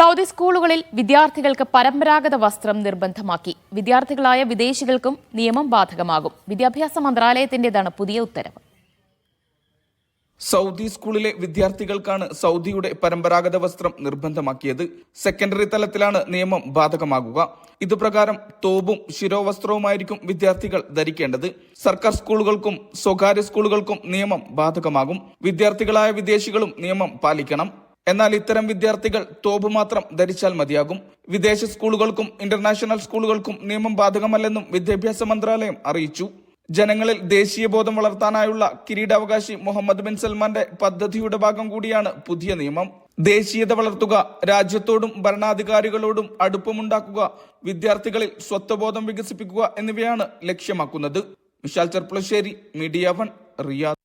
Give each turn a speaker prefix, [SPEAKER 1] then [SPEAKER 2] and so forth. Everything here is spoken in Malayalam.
[SPEAKER 1] സൗദി സ്കൂളുകളിൽ വിദ്യാർത്ഥികൾക്ക് പരമ്പരാഗത വസ്ത്രം നിർബന്ധമാക്കി. വിദ്യാർത്ഥികളായ വിദേശികൾക്കും നിയമം ബാധകമാകും. വിദ്യാഭ്യാസ മന്ത്രാലയത്തിന്റേതാണ് പുതിയ ഉത്തരവ്.
[SPEAKER 2] സൗദി സ്കൂളിലെ വിദ്യാർത്ഥികൾക്കാണ് സൗദിയുടെ പരമ്പരാഗത വസ്ത്രം നിർബന്ധമാക്കിയത്. സെക്കൻഡറി തലത്തിലാണ് നിയമം ബാധകമാകുക. ഇതുപ്രകാരം തോബും ശിരോവസ്ത്രവുമായിരിക്കും വിദ്യാർത്ഥികൾ ധരിക്കേണ്ടത്. സർക്കാർ സ്കൂളുകൾക്കും സ്വകാര്യ സ്കൂളുകൾക്കും നിയമം ബാധകമാകും. വിദ്യാർത്ഥികളായ വിദേശികളും നിയമം പാലിക്കണം. എന്നാൽ ഇത്തരം വിദ്യാർത്ഥികൾ തോബ് മാത്രം ധരിച്ചാൽ മതിയാകും. വിദേശ സ്കൂളുകൾക്കും ഇന്റർനാഷണൽ സ്കൂളുകൾക്കും നിയമം ബാധകമല്ലെന്നും വിദ്യാഭ്യാസ മന്ത്രാലയം അറിയിച്ചു. ജനങ്ങളിൽ ദേശീയബോധം വളർത്താനായുള്ള കിരീടാവകാശി മുഹമ്മദ് ബിൻ സൽമാന്റെ പദ്ധതിയുടെ ഭാഗം കൂടിയാണ് പുതിയ നിയമം. ദേശീയത വളർത്തുക രാജ്യത്തോടും ഭരണാധികാരികളോടും അടുപ്പമുണ്ടാക്കുക വിദ്യാർത്ഥികളിൽ സ്വത്വബോധം വികസിപ്പിക്കുക എന്നിവയാണ് ലക്ഷ്യമാക്കുന്നത്. Vishal Cherpulassery media one Riyadh.